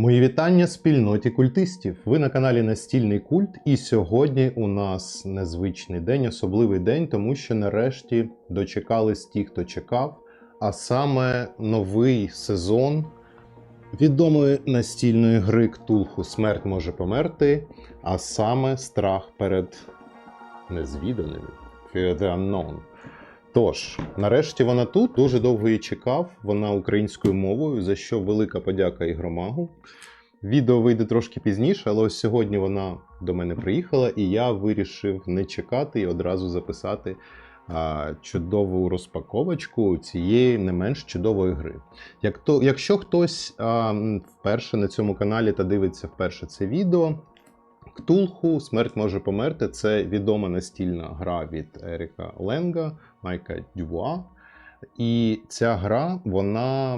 Мої вітання спільноті культистів. Ви на каналі Настільний Культ, і сьогодні у нас незвичний день, особливий день, тому що нарешті дочекались ті, хто чекав, а саме новий сезон відомої настільної гри Ктулху Смерть може померти, а саме страх перед незвіданим Fear the Unknown. Тож, нарешті вона тут, дуже довго її чекав. Вона українською мовою, за що велика подяка ігромагу. Відео вийде трошки пізніше, але ось сьогодні вона до мене приїхала, і я вирішив не чекати і одразу записати а, чудову розпаковочку цієї не менш чудової гри. Як то, якщо хтось а, вперше на цьому каналі та дивиться вперше це відео, Ктулху Смерть може померти це відома настільна гра від Еріка Ленга, Майка Дювуа. І ця гра, вона,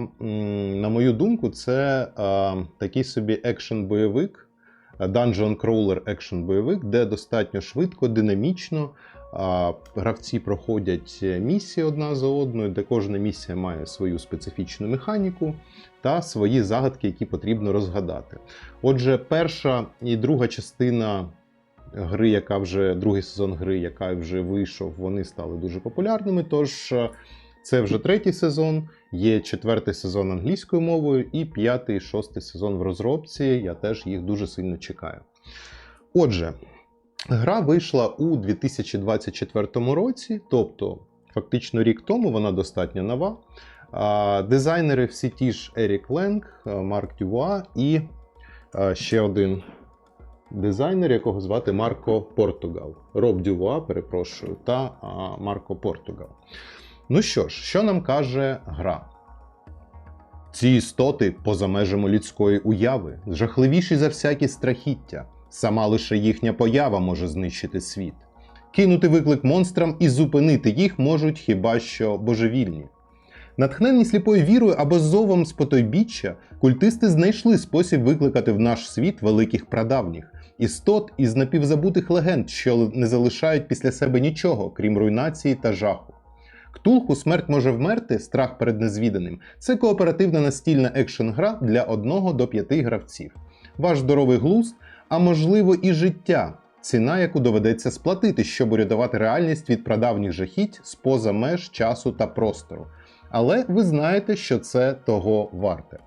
на мою думку, це а, такий собі екшен-бойовик, dungeon crawler екшен-бойовик, де достатньо швидко, динамічно а, гравці проходять місії одна за одною, де кожна місія має свою специфічну механіку та свої загадки, які потрібно розгадати. Отже, перша і друга частина гри, яка вже другий сезон гри, яка вже вийшов, вони стали дуже популярними. Тож е, це вже третій сезон, є четвертий сезон англійською мовою, і п'ятий, шостий сезон в розробці. Я теж їх дуже сильно чекаю. Отже, гра вийшла у 2024 році, тобто фактично рік тому вона достатньо нова. Дизайнери всі ті ж Ерік Ленг, е, Марк Дюва і е, ще один дизайнер, якого звати Марко Португал. Роб Дюва, перепрошую, та Марко Португал. Ну що ж, що нам каже гра? Ці істоти поза межами людської уяви, жахливіші за всякі страхіття. Сама лише їхня поява може знищити світ. Кинути виклик монстрам і зупинити їх можуть хіба що божевільні. Натхнені сліпою вірою або зовом з потойбіччя, культисти знайшли спосіб викликати в наш світ великих прадавніх, істот із напівзабутих легенд, що не залишають після себе нічого, крім руйнації та жаху. Ктулху смерть може вмерти, страх перед незвіданим. Це кооперативна настільна екшн-гра для 1 до 5 гравців. Ваш здоровий глузд, а можливо і життя. Ціна, яку доведеться сплатити, щоб урятувати реальність від прадавніх жахіть з-поза меж часу та простору. Але ви знаєте, що це того варте.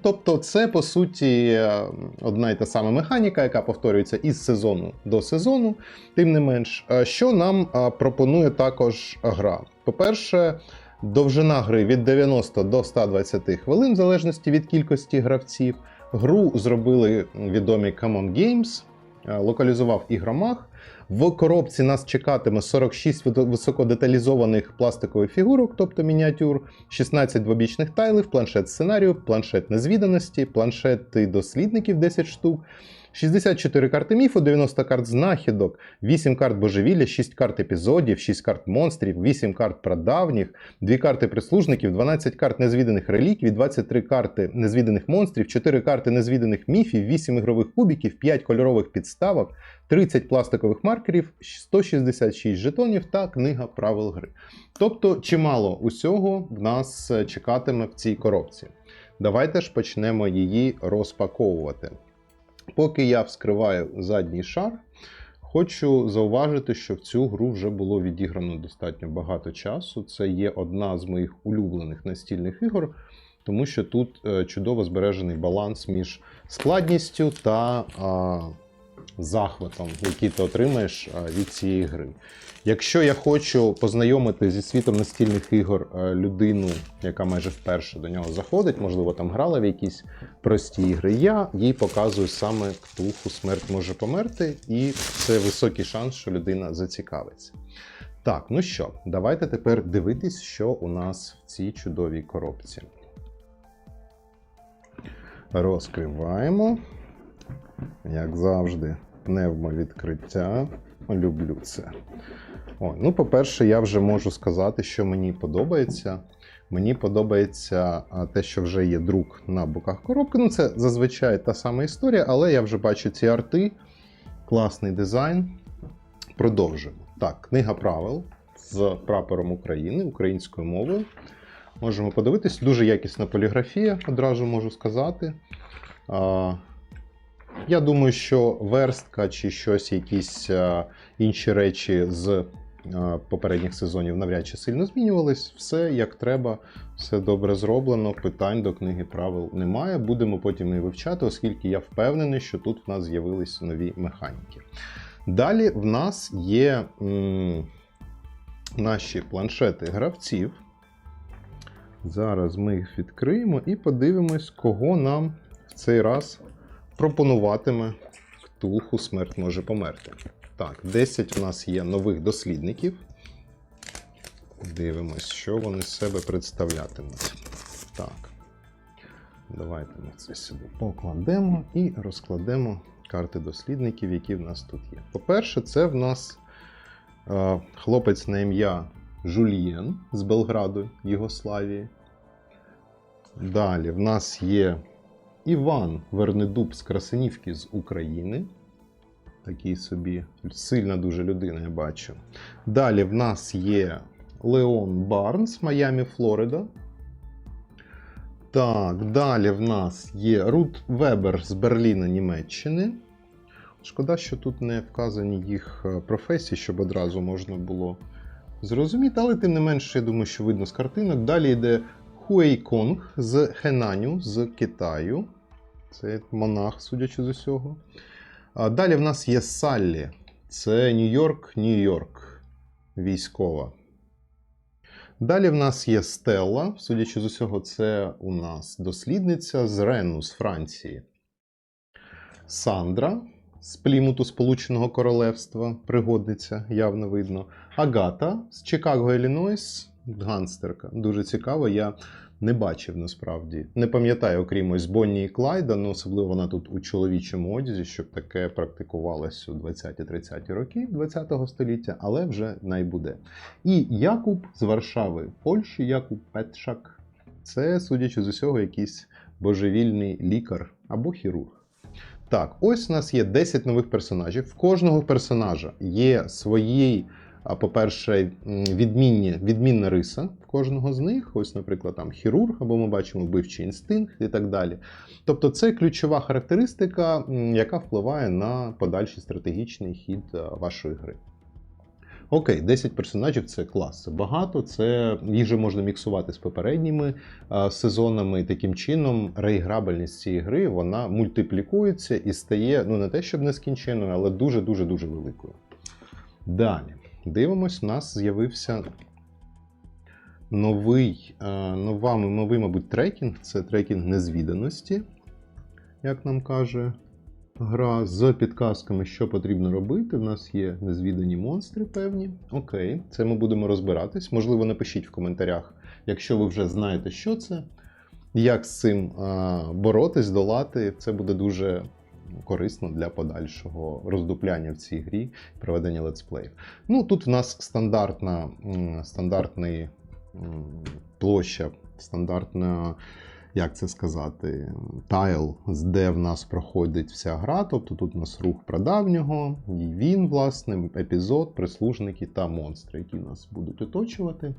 Тобто, це по суті е, одна і та сама механіка, яка повторюється із сезону до сезону. Тим не менш, Е, що нам е, пропонує також гра? По-перше, довжина гри від 90 до 120 хвилин, в залежності від кількості гравців. Гру зробили відомі Common Games, локалізував ігромаг. В коробці нас чекатиме 46 висо- високодеталізованих пластикових фігурок, тобто мініатюр, 16 двобічних тайлів, планшет сценарію, планшет незвіданості, планшети дослідників 10 штук, 64 карти міфу, 90 карт знахідок, 8 карт божевілля, 6 карт епізодів, 6 карт монстрів, 8 карт прадавніх, 2 карти прислужників, 12 карт незвіданих реліквій, 23 карти незвіданих монстрів, 4 карти незвіданих міфів, 8 ігрових кубіків, 5 кольорових підставок, 30 пластикових маркерів, 166 жетонів та книга правил гри. Тобто, чимало усього в нас е, чекатиме в цій коробці. Давайте ж почнемо її розпаковувати. Поки я вскриваю задній шар, хочу зауважити, що в цю гру вже було відіграно достатньо багато часу. Це є одна з моїх улюблених настільних ігор, тому що тут е, чудово збережений баланс між складністю та захватом, який ти отримаєш від цієї гри. Якщо я хочу познайомити зі світом настільних ігор е, людину, яка майже вперше до нього заходить, можливо, там грала в якісь прості ігри, я їй показую саме ктулху смерть може померти, і це високий шанс, що людина зацікавиться. Так, ну що, давайте тепер дивитись, що у нас в цій чудовій коробці. Розкриваємо. Як завжди, пневмовідкриття. Люблю це. О, ну, по-перше, я вже можу сказати, що мені подобається. Мені подобається те, що вже є друк на боках коробки. Ну, це зазвичай та сама історія, але я вже бачу ці арти. Класний дизайн. Продовжимо. Так, книга правил з прапором України українською мовою. Можемо подивитись. Дуже якісна поліграфія, одразу можу сказати. Я думаю, що верстка чи щось, якісь а, інші речі з а, попередніх сезонів навряд чи сильно змінювались. Все як треба, все добре зроблено. Питань до книги правил немає. Будемо потім її вивчати, оскільки я впевнений, що тут в нас з'явились нові механіки. Далі в нас є м, наші планшети гравців. Зараз ми їх відкриємо і подивимось, кого нам в цей раз пропонуватиме Ктулху смерть може померти. Так, 10 у нас є нових дослідників. Дивимось, що вони з себе представлятимуть. Так. Давайте ми це сюди покладемо і розкладемо карти дослідників, які в нас тут є. По-перше, це в нас е, хлопець на ім'я Жульєн з Белграду, Єгославії. Далі в нас є Іван Вернедуб з Красинівки з України. Такий собі сильна дуже людина, я бачу. Далі в нас є Леон Барнс, Майами, Флорида. Так, далі в нас є Рут Вебер з Берліна, Німеччини. Шкода, що тут не вказані їх е, професії, щоб одразу можна було зрозуміти, але тим не менше, я думаю, що видно з картинок. Далі йде Хуей Конг з Хенаню з Китаю. Це монах, судячи з усього. Далі в нас є Саллі. Це Нью-Йорк, Нью-Йорк. Військова. Далі в нас є Стелла. Судячи з усього, це у нас дослідниця з Рену з Франції. Сандра з Плімуту Сполученого Королевства. Пригодниця, явно видно. Агата з Чикаго, Іллінойс. Ганстерка. Дуже цікаво. Я не бачив насправді. Не пам'ятаю, окрім ось Бонні і Клайда, ну особливо вона тут у чоловічому одязі, щоб таке практикувалось у 20-30 роки 20-го століття, але вже найбуде. І Якуб з Варшави, Польщі, Якуб Петшак. Це, судячи з усього, якийсь божевільний лікар або хірург. Так, ось у нас є 10 нових персонажів. В кожного персонажа є свої, а, по-перше, відмінні, відмінна риса в кожного з них. Ось, наприклад, там хірург, або ми бачимо вбивчий інстинкт і так далі. Тобто, це ключова характеристика, яка впливає на подальший стратегічний хід вашої гри. Окей, 10 персонажів це клас. Це багато. Це їх же можна міксувати з попередніми а, сезонами. І таким чином реіграбельність цієї гри вона мультиплікується і стає ну не те, щоб нескінченною, але дуже дуже дуже великою. Далі дивимось, у нас з'явився новий, е, нова, новий, мабуть, трекінг. Це трекінг незвіданості, як нам каже гра, з підказками, що потрібно робити. У нас є незвідані монстри певні. Окей, це ми будемо розбиратись. Можливо, напишіть в коментарях, якщо ви вже знаєте, що це, як з цим е, боротись, долати. Це буде дуже корисно для подальшого роздупляння в цій грі проведення летсплеїв. Ну, тут в нас стандартна, стандартний площа, стандартна, як це сказати, тайл, де в нас проходить вся гра. Тобто тут у нас рух прадавнього, і він, власне, епізод, прислужники та монстри, які нас будуть оточувати.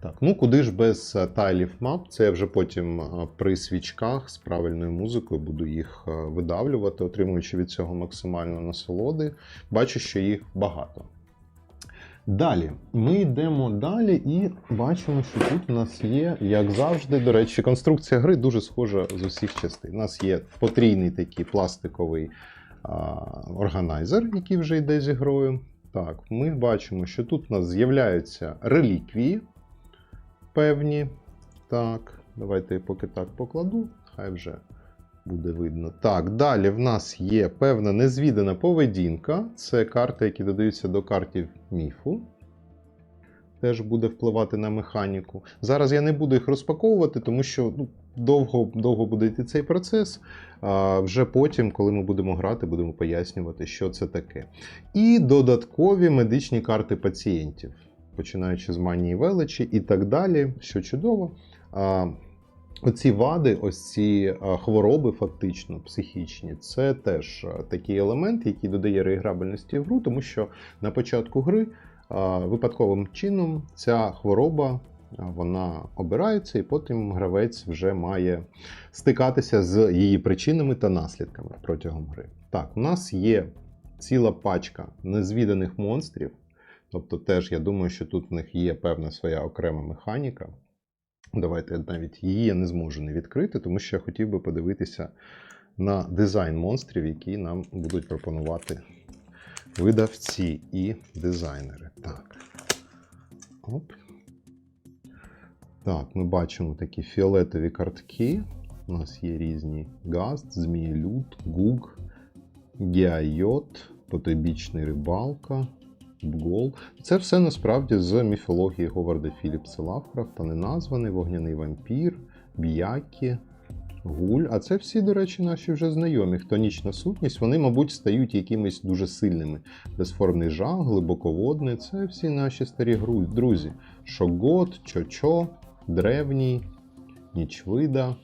Так, ну куди ж без е, тайлів мап? Це я вже потім е, при свічках з правильною музикою буду їх е, видавлювати, отримуючи від цього максимально насолоди. Бачу, що їх багато. Далі ми йдемо далі і бачимо, що тут у нас є, як завжди, до речі, конструкція гри дуже схожа з усіх частин. У нас є потрійний такий пластиковий а, органайзер, який вже йде зі грою. Так, ми бачимо, що тут у нас з'являються реліквії певні. Так, давайте я поки так покладу, хай вже буде видно. Так, далі в нас є певна незвідана поведінка. Це карти, які додаються до картів міфу. Теж буде впливати на механіку. Зараз я не буду їх розпаковувати, тому що ну, довго, довго буде йти цей процес. А вже потім, коли ми будемо грати, будемо пояснювати, що це таке. І додаткові медичні карти пацієнтів, починаючи з манії величі і так далі, що чудово. А, Оці вади, ось ці хвороби, фактично психічні, це теж такий елемент, який додає реіграбельності в гру, тому що на початку гри випадковим чином ця хвороба вона обирається, і потім гравець вже має стикатися з її причинами та наслідками протягом гри. Так, у нас є ціла пачка незвіданих монстрів. Тобто, теж я думаю, що тут в них є певна своя окрема механіка. Давайте навіть її не зможу не відкрити, тому що я хотів би подивитися на дизайн монстрів, які нам будуть пропонувати видавці і дизайнери. Так. Оп. Так, ми бачимо такі фіолетові картки. У нас є різні Гаст, Змієлюд, Гуг, Геайот, Потойбічний рибалка, Бгол. Це все насправді з міфології Говарда Філіпса Лавкрафта, неназваний вогняний вампір, Б'які, Гуль. А це всі, до речі, наші вже знайомі. Хтонічна сутність, вони, мабуть, стають якимись дуже сильними. Безформний жах, глибоководний це всі наші старі друзі. Шогот, Чочо, Древній, Нічвида,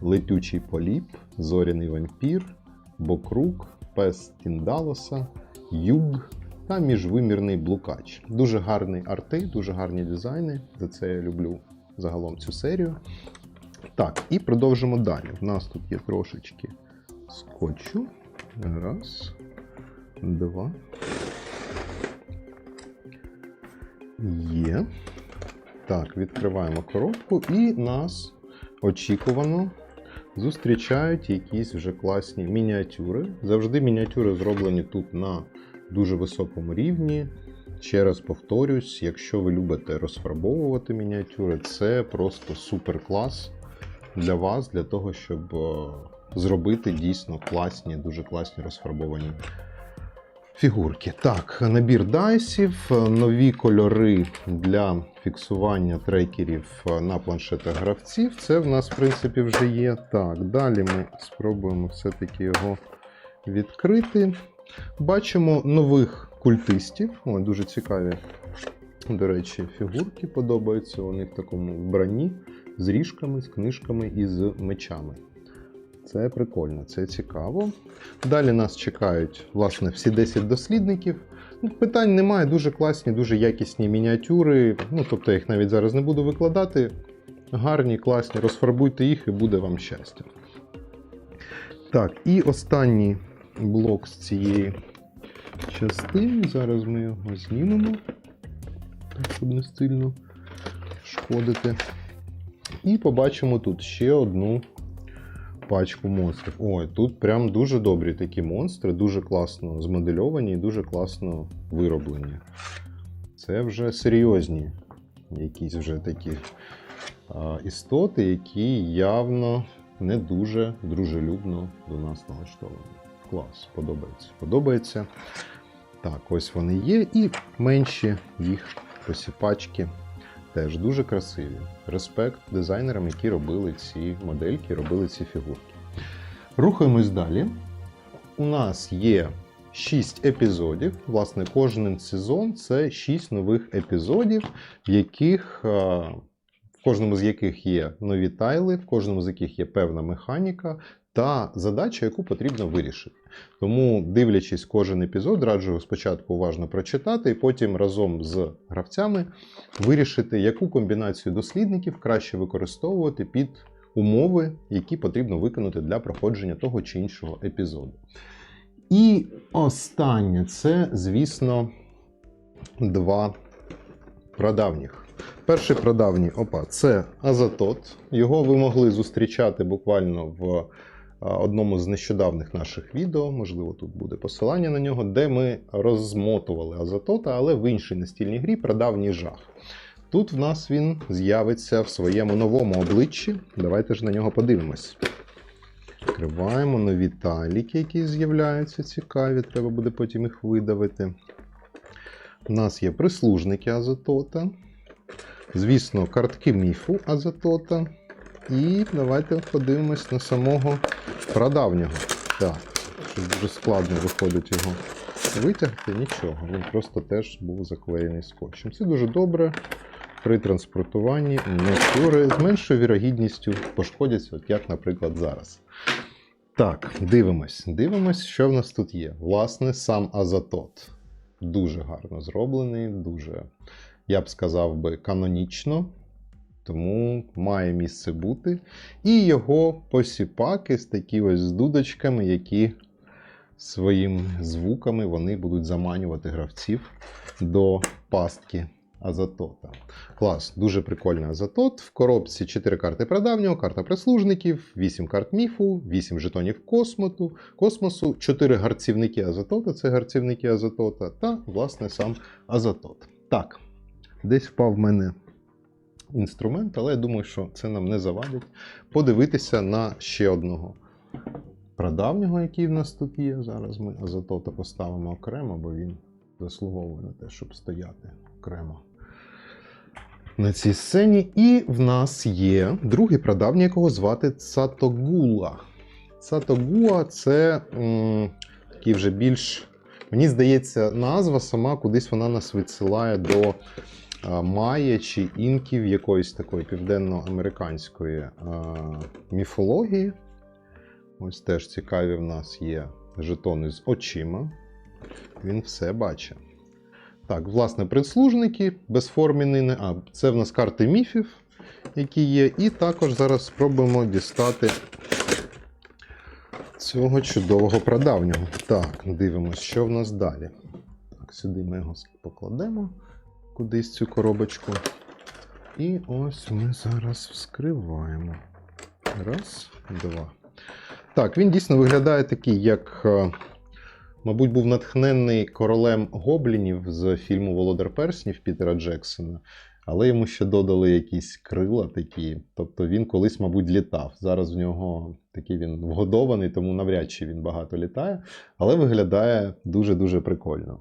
Летючий поліп, Зоряний вампір, Бокрук, Пес Тіндалоса, Юг та міжвимірний блукач. Дуже гарний арти, дуже гарні дизайни. За це я люблю загалом цю серію. Так, і продовжимо далі. У нас тут є трошечки скотчу. Раз, два. Є. Так, відкриваємо коробку, і нас очікувано зустрічають якісь вже класні мініатюри. Завжди мініатюри зроблені тут на дуже високому рівні. Ще раз повторюсь, якщо ви любите розфарбовувати мініатюри, це просто супер клас для вас, для того, щоб е, зробити дійсно класні, дуже класні розфарбовані фігурки. Так, набір дайсів, е, нові кольори для фіксування трекерів е, на планшетах гравців. Це в нас, в принципі, вже є. Так, далі ми спробуємо все-таки його відкрити. Бачимо нових культистів. О, дуже цікаві, до речі, фігурки подобаються. Вони в такому вбранні з ріжками, з книжками і з мечами. Це прикольно, це цікаво. Далі нас чекають, власне, всі 10 дослідників. Ну, Питань немає, дуже класні, дуже якісні мініатюри. Ну, тобто я їх навіть зараз не буду викладати. Гарні, класні, розфарбуйте їх і буде вам щастя. Так, і останній блок з цієї частини. Зараз ми його знімемо, так, щоб не сильно шкодити. І побачимо тут ще одну пачку монстрів. Ой, тут прям дуже добрі такі монстри, дуже класно змодельовані і дуже класно вироблені. Це вже серйозні якісь вже такі а, істоти, які явно не дуже дружелюбно до нас налаштовані. Клас, подобається. Подобається. Так, ось вони є, і менші їх посіпачки теж дуже красиві. Респект дизайнерам, які робили ці модельки, робили ці фігурки. Рухаємось далі. У нас є 6 епізодів. Власне, кожен сезон це 6 нових епізодів, в яких. е, В кожному з яких є нові тайли, в кожному з яких є певна механіка та задача, яку потрібно вирішити. Тому, дивлячись кожен епізод, раджу спочатку уважно прочитати, і потім разом з гравцями вирішити, яку комбінацію дослідників краще використовувати під умови, які потрібно виконати для проходження того чи іншого епізоду. І останнє це, звісно, два прадавніх. Перший прадавній опа це Азатот. Його ви могли зустрічати буквально в одному з нещодавних наших відео. Можливо, тут буде посилання на нього, де ми розмотували Азатота, але в іншій настільній грі прадавній жах. Тут в нас він з'явиться в своєму новому обличчі. Давайте ж на нього подивимось. Відкриваємо нові таліки, які з'являються цікаві. Треба буде потім їх видавити. У нас є прислужники Азотота. Звісно, картки міфу Азотота. І давайте подивимось на самого прадавнього. Так, щось дуже складно виходить його витягти. Нічого. Він просто теж був заклеєний скотчем. Це дуже добре. При транспортуванні мікстури з меншою вірогідністю пошкодяться, от як, наприклад, зараз. Так, дивимось. Дивимось, що в нас тут є. Власне, сам Азатот. Дуже гарно зроблений, дуже, я б сказав би, канонічно. Тому має місце бути. І його посіпаки з такі ось з дудочками, які своїми звуками вони будуть заманювати гравців до пастки Азатота. Клас, дуже прикольний Азатот. В коробці 4 карти прадавнього, карта прислужників, 8 карт міфу, 8 жетонів космоту, космосу, 4 гарцівники Азатота, це гарцівники Азатота, та, власне, сам Азатот. Так, десь впав в мене інструмент, але я думаю, що це нам не завадить подивитися на ще одного прадавнього, який в нас тут є. Зараз ми Азатота поставимо окремо, бо він заслуговує на те, щоб стояти окремо на цій сцені. І в нас є другий прадавній, якого звати Цатогула. Цатогуа це такий вже більш. Мені здається, назва сама кудись вона нас відсилає до Майя чи інків якоїсь такої південноамериканської міфології. Ось теж цікаві в нас є жетони з очима. Він все бачить. Так, власне, прислужники, безформені. А, це в нас карти міфів, які є. І також зараз спробуємо дістати цього чудового прадавнього. Так, дивимося, що в нас далі. Так, сюди ми його покладемо кудись цю коробочку. І ось ми зараз вскриваємо. Раз, два. Так, він дійсно виглядає такий, як, е, мабуть, був натхнений королем гоблінів з фільму Володар Перснів Пітера Джексона. Але йому ще додали якісь крила такі. Тобто він колись, мабуть, літав. Зараз в нього такий він вгодований, тому навряд чи він багато літає, але виглядає дуже-дуже прикольно.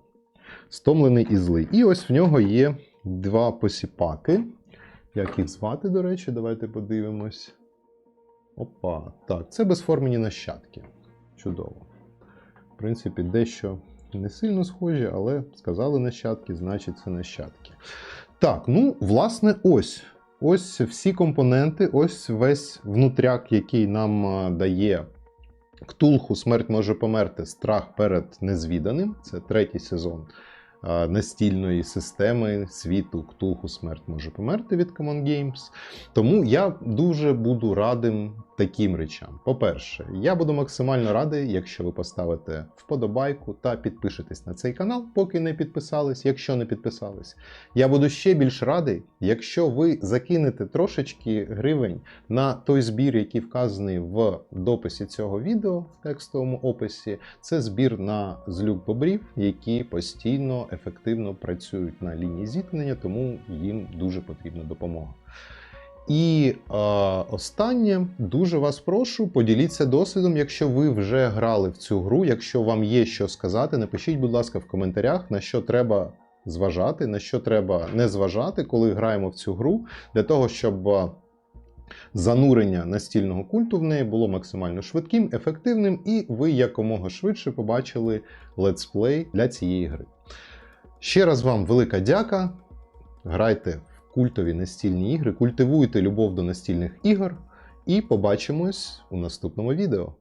Стомлений і злий. І ось в нього є два посіпаки. Як їх звати, до речі, давайте подивимось. Опа, так, це безформені нащадки. Чудово. В принципі, дещо не сильно схожі, але сказали нащадки, значить це нащадки. Так, ну, власне, ось. Ось всі компоненти, ось весь внутряк, який нам дає Ктулху Смерть може померти. Страх перед незвіданим. Це третій сезон настільної системи світу Ктулху Смерть може померти від Common Games. Тому я дуже буду радим таким речам. По-перше, я буду максимально радий, якщо ви поставите вподобайку та підпишетесь на цей канал, поки не підписались. Якщо не підписались, я буду ще більш радий, якщо ви закинете трошечки гривень на той збір, який вказаний в дописі цього відео в текстовому описі. Це збір на злюк бобрів, які постійно ефективно працюють на лінії зіткнення, тому їм дуже потрібна допомога. І е, останнє, дуже вас прошу, поділіться досвідом, якщо ви вже грали в цю гру. Якщо вам є що сказати, напишіть, будь ласка, в коментарях, на що треба зважати, на що треба не зважати, коли граємо в цю гру, для того, щоб занурення настільного культу в неї було максимально швидким, ефективним, і ви якомога швидше побачили летсплей для цієї гри. Ще раз вам велика дяка. Грайте в культові настільні ігри, культивуйте любов до настільних ігор, і побачимось у наступному відео.